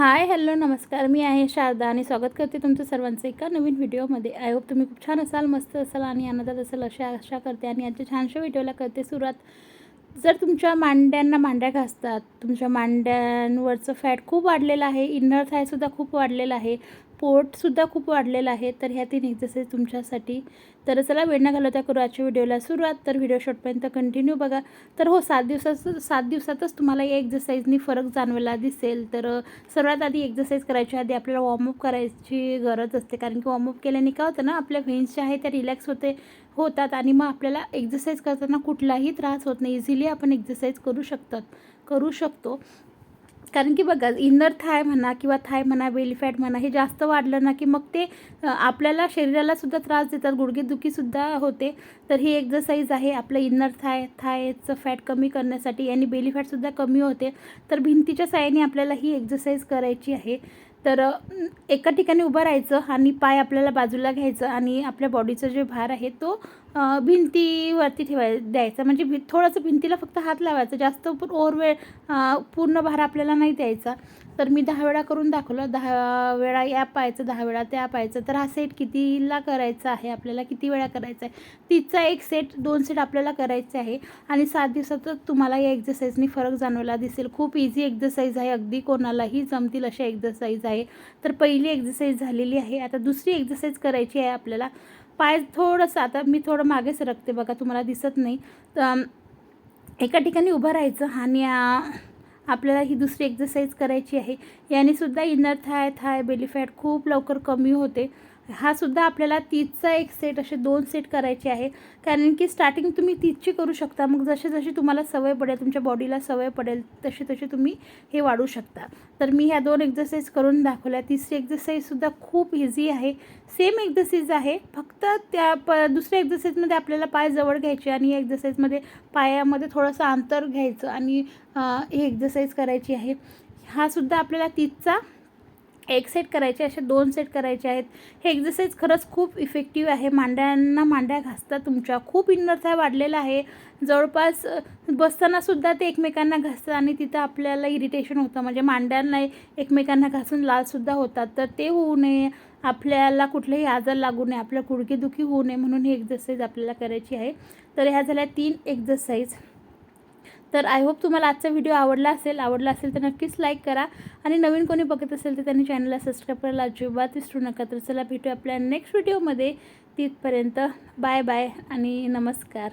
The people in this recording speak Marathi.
हाय हॅलो नमस्कार. मी आहे शारदा आणि स्वागत करते तुमचं सर्वांचं एका नवीन व्हिडिओमध्ये. आय होप तुम्ही खूप छान असाल मस्त असाल आणि आनंदात असाल अशी आशा करते आणि आजच्या छानशा व्हिडिओला करते सुरुवात. जर तुमच्या मांड्यांना मांड्या घासतात तुमच्या मांड्यांवरचं फॅट खूप वाढलेलं आहे इनर थायसुद्धा खूप वाढलेलं आहे पोटसुद्धा खूप वाढलेलं आहे. तर ह्या तीन एक्झरसाईज तुमच्यासाठी. तर चला वेळ न घालवता करू आजच्या व्हिडिओला सुरुवात. तर व्हिडिओ शॉर्टपर्यंत कंटिन्यू बघा. तर हो सात दिवसाचं सात दिवसातच तुम्हाला या एक्झरसाईजनी फरक जाणवायला दिसेल. तर सर्वात आधी एक्झरसाईज करायच्या आधी आपल्याला वॉर्मअप करायची गरज असते. कारण की वॉर्मअप केल्याने काय होतं ना आपल्या व्हेन्स ज्या आहे त्या रिलॅक्स होते होतात आणि मग आपल्याला एक्झरसाईज करताना कुठलाही त्रास होत नाही. इझिली आपण एक्झरसाईज करू शकतात करू शकतो. कारण की बघा इनर थाय म्हणा किंवा थाय म्हणा बेली फॅट म्हणा हे जास्त वाढलं ना की मग ते आपल्याला शरीराला सुद्धा त्रास देतात. गुडघेदुखीसुद्धा होते. तर ही एक्झरसाईज आहे. आपलं इनर थाय थायचं फॅट कमी करण्यासाठी आणि बेली फॅटसुद्धा कमी होते. तर भिंतीच्या साहाय्याने आपल्याला ही एक्झरसाईज करायची आहे. तर एका ठिकाणी उभं राहायचं आणि पाय आपल्याला बाजूला घ्यायचं आणि आपल्या बॉडीचा जे भार आहे तो भिंतीवरती ठेवाय द्यायचा. म्हणजे भि थोडंसं भिंतीला फक्त हात लावायचा. जास्त ओर वेळ पूर्ण भार आपल्याला नाही द्यायचा. तर मी दहा वेळा करून दाखवलं. दहा वेळा या पाहायचं दहा वेळा त्या पाहायचं. तर हा सेट कितीला करायचा आहे? आपल्याला किती वेळा करायचा आहे? तिचा एक सेट दोन सेट आपल्याला करायचे आहे. आणि सात दिवसातच तुम्हाला या एक्झरसाईजनी फरक जाणवायला दिसेल. खूप इझी एक्झरसाईज आहे. अगदी कोणालाही जमतील अशा एक्झरसाईज आहे. तर पहिली एक्झरसाईज झालेली आहे. आता दुसरी एक्झरसाईज करायची आहे आपल्याला. पाय थोडंसं आता मी थोडं मागे सरकते बघा तुम्हाला दिसत नाही. तर एका ठिकाणी उभं राहायचं आणि आपल्याला ही दुसरी एक्झरसाईज करायची आहे. यानेसुद्धा inner thigh thigh belly fat खूप लवकर कमी होते. हा सुद्धा आपल्याला तीसचा एक सेट असे दोन सेट करायचे आहे. कारण की स्टार्टिंग तुम्ही तीसची करू शकता. मग जसे जशी तुम्हाला सवय पडेल तुमच्या बॉडीला सवय पडेल तसे तसे तुम्ही हे वाढू शकता. तर मी ह्या दोन एक्झरसाईज करून दाखवल्या. तिसरी एक्झरसाईजसुद्धा खूप इझी आहे. सेम एक्झरसाईज आहे. फक्त त्या प दुसऱ्या एक्झरसाईजमध्ये आपल्याला पाय जवळ घ्यायचे आणि या एक्झरसाईजमध्ये पायामध्ये थोडंसं अंतर घ्यायचं आणि ही एक्झरसाईज करायची आहे. हा सुद्धा आपल्याला तीसचा एक सेट करायचे असे दोन सेट करायचे आहेत. हे एक्झरसाईज खरंच खूप इफेक्टिव्ह आहे. मांड्यांना मांड्या घासतात तुमच्या. खूप इन्नर थाय वाढलेला आहे. जवळपास बसतानासुद्धा ते एकमेकांना घासतात आणि तिथं आपल्याला इरिटेशन होतं. म्हणजे मांड्यांना एकमेकांना घासून लालसुद्धा होतात. तर ते होऊ नये. आपल्याला कुठलेही आजार लागू नये. आपल्या गुडघेदुखी होऊ नये म्हणून ही एक्झरसाईज आपल्याला करायची आहे. तर ह्या झाल्या तीन एक्झरसाईज तर आय होप तुम्हाला आजचा व्हिडिओ आवडला असेल आवडला असेल तर नक्कीच लाईक करा. आणि नवीन कोणी बघत असेल तर त्यांनी चॅनलला सबस्क्राईब करायला अजिबात विसरू नका. तर चला भेटू आपल्या नेक्स्ट व्हिडिओमध्ये तिथपर्यंत बाय बाय आणि नमस्कार.